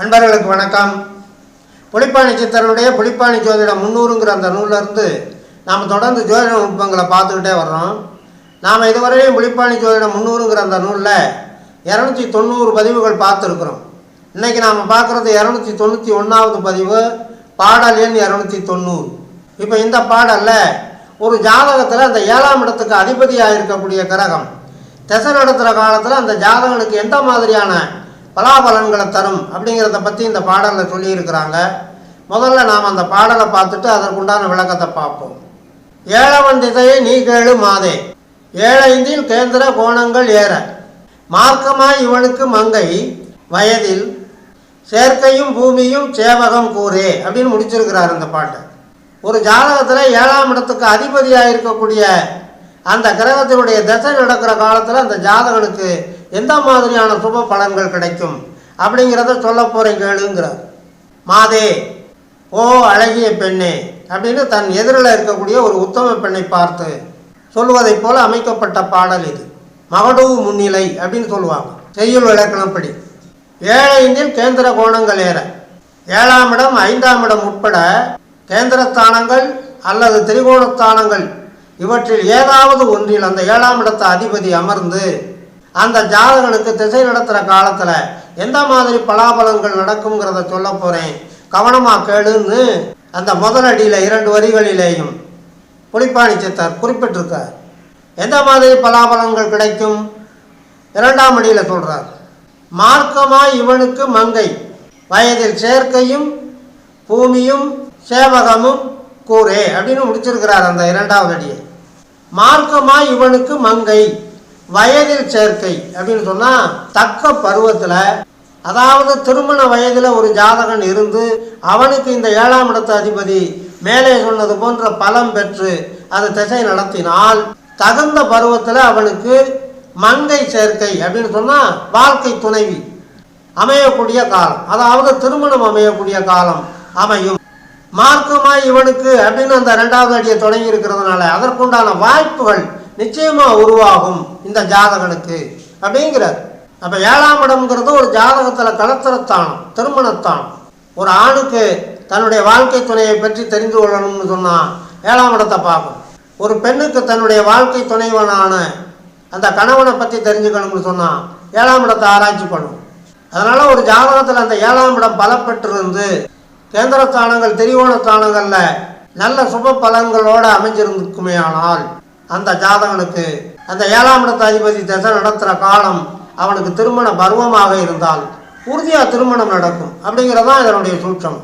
அன்பர்களுக்கு வணக்கம். புளிப்பாணி சித்தருடைய புளிப்பாணி ஜோதிடம் முன்னூறுங்கிற அந்த நூல்ல நாம் தொடர்ந்து ஜோதிட நுட்பங்களை பார்த்துக்கிட்டே வர்றோம். நாம் இதுவரையும் புளிப்பாணி ஜோதிடம் முன்னூறுங்கிற அந்த நூலில் இரநூத்தி தொண்ணூறு பதிவுகள் பார்த்துருக்குறோம். இன்றைக்கி நாம் பார்க்குறது இரநூத்தி தொண்ணூற்றி ஒன்றாவது பதிவு பாடல் எண் இரநூத்தி தொண்ணூறு. இப்போ இந்த பாடலில் ஒரு ஜாதகத்தில் அந்த ஏழாம் இடத்துக்கு அதிபதியாக இருக்கக்கூடிய கிரகம் திசை நடத்துகிற காலத்தில் அந்த ஜாதகனுக்கு எந்த மாதிரியான பலாபலன்களை தரும் அப்படிங்கிறத பற்றி இந்த பாடலில் சொல்லியிருக்கிறாங்க. முதல்ல நாம் அந்த பாடலை பார்த்துட்டு அதற்குண்டான விளக்கத்தை பார்ப்போம். ஏழவன் திசையை நீ கேளு மாதே. ஏழைந்தில் கேந்திர கோணங்கள் ஏற. மார்க்கமாய் இவனுக்கு மங்கை. வயதில் சேர்க்கையும் பூமியும் சேவகம் கூறே அப்படின்னு முடிச்சிருக்கிறார் இந்த பாட்டை. ஒரு ஜாதகத்தில் ஏழாம் இடத்துக்கு அதிபதியாக இருக்கக்கூடிய அந்த கிரகத்தினுடைய தசை நடக்கிற காலத்தில் அந்த ஜாதகனுக்கு எந்த மாதிரியான சுப பலன்கள் கிடைக்கும் அப்படிங்கிறத சொல்ல போகிறேன் கேளுங்கிறார். மாதே ஓ அழகிய பெண்ணே அப்படின்னு தன் எதிரில் இருக்கக்கூடிய ஒரு உத்தம பெண்ணை பார்த்து சொல்வதைப் போல அமைக்கப்பட்ட பாடல் இது. மகடூவு முன்னிலை அப்படின்னு சொல்லுவாங்க. செய்யுள் விளக்கணப்படி ஏழையினில் கேந்திர கோணங்கள் ஏற. ஏழாம் இடம் ஐந்தாம் இடம் உட்பட கேந்திரஸ்தானங்கள் அல்லது திரிகோணஸ்தானங்கள் இவற்றில் ஏதாவது ஒன்றில் அந்த ஏழாம் இடத்த அதிபதி அமர்ந்து அந்த ஜாதகனுக்கு திசை நடத்துகிற காலத்தில் எந்த மாதிரி பலாபலங்கள் நடக்குங்கிறத சொல்ல போகிறேன் கவனமாக கேளுன்னு அந்த முதலடியில் இரண்டு வரிகளிலேயும் புலிப்பாணி சித்தர் குறிப்பிட்டிருக்கார். எந்த மாதிரி பலாபலங்கள் கிடைக்கும்? இரண்டாம் அடியில் சொல்கிறார் மார்க்கமாய் இவனுக்கு மங்கை. வயதில் சேர்க்கையும் பூமியும் சேவகமும் கூரே அப்படின்னு முடிச்சிருக்கிறார் அந்த இரண்டாவது அடியை. மார்க்கமாய் இவனுக்கு மங்கை. வயதில் சேர்க்கை அப்படின்னு சொன்னால் தக்க பருவத்தில் அதாவது திருமண வயதில் ஒரு ஜாதகன் இருந்து அவனுக்கு இந்த ஏழாம் இடத்து அதிபதி மேலே சொன்னது போன்ற பலம் பெற்று அதை திசை நடத்தினால் தகுந்த பருவத்தில் அவனுக்கு மங்கை சேர்க்கை அப்படின்னு சொன்னால் வாழ்க்கை துணைவி அமையக்கூடிய காலம். அதாவது திருமணம் அமையக்கூடிய காலம் அமையும். மார்க்கமாய் இவனுக்கு அப்படின்னு அந்த ரெண்டாவது அடியை தொடங்கி இருக்கிறதுனால அதற்குண்டான வாய்ப்புகள் நிச்சயமா உருவாகும் இந்த ஜாதகனுக்கு அப்படிங்கிறார். அப்ப ஏழாம் இடம்ங்கிறது ஒரு ஜாதகத்துல கலத்திரத்தானம் திருமணத்தானம் ஒரு ஆணுக்கு தன்னுடைய வாழ்க்கை துணையை பற்றி தெரிந்து கொள்ளணும்னு சொன்னா ஏழாம் இடத்தை பார்க்கும். ஒரு பெண்ணுக்கு தன்னுடைய வாழ்க்கை துணைவனான அந்த கணவனை பற்றி தெரிஞ்சுக்கணும்னு சொன்னால் ஏழாம் இடத்தை ஆராய்ச்சி பண்ணும். அதனால் ஒரு ஜாதகத்தில் அந்த ஏழாம் இடம் பலப்பெற்றிருந்து கேந்திரஸ்தானங்கள் திரிகோணஸ்தானங்களில் நல்ல சுப பலன்களோடு அமைஞ்சிருக்குமே ஆனால் அந்த ஜாதகனுக்கு அந்த ஏழாம் இடத்த அதிபதி தசை நடத்துகிற காலம் அவனுக்கு திருமண பருவமாக இருந்தால் உறுதியாக திருமணம் நடக்கும் அப்படிங்கிறதான் இதனுடைய சூட்சம்.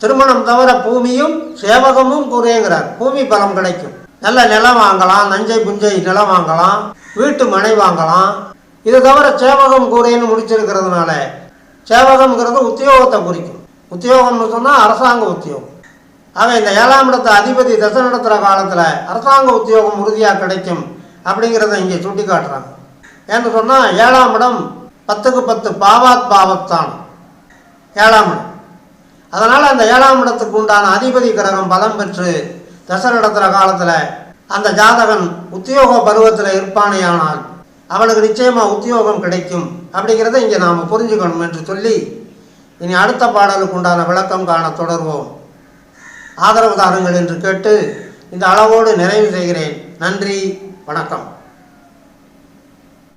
திருமணம் தவிர பூமியும் சேவகமும் கூறியங்கிறார் பூமி பலம் கிடைக்கும். நல்ல நிலம் வாங்கலாம் நஞ்சை புஞ்சை நிலம் வாங்கலாம் வீட்டு மனை வாங்கலாம். இது தவிர சேவகம் கூரைன்னு முடிச்சிருக்கிறதுனால சேவகம்ங்கிறது உத்தியோகத்தை குறிக்கும். உத்தியோகம்னு சொன்னால் அரசாங்க உத்தியோகம். ஆக இந்த ஏழாம் இடத்து அதிபதி தசை நடத்துகிற காலத்தில் அரசாங்க உத்தியோகம் உறுதியாக கிடைக்கும் அப்படிங்கிறத இங்கே சுட்டி காட்டுறாங்க ஏன்னு சொன்னால் ஏழாம் இடம் பத்துக்கு பத்து பாவாத் பாவத்தான். ஏழாம் இடம். அதனால் அந்த ஏழாம் இடத்துக்கு உண்டான அதிபதி கிரகம் பலம் பெற்று தசை நடத்துகிற காலத்தில் அந்த ஜாதகன் உத்தியோக பருவத்தில் இருப்பானேயானால் அவனுக்கு நிச்சயமாக உத்தியோகம் கிடைக்கும் அப்படிங்கிறத இங்கே நாம் புரிஞ்சுக்கணும் என்று சொல்லி இனி அடுத்த பாடலுக்கு உண்டான விளக்கம் காண தொடர்வோம். ஆதரவு தாருங்கள் என்று கேட்டு இந்த அளவோடு நிறைவு செய்கிறேன். நன்றி வணக்கம்.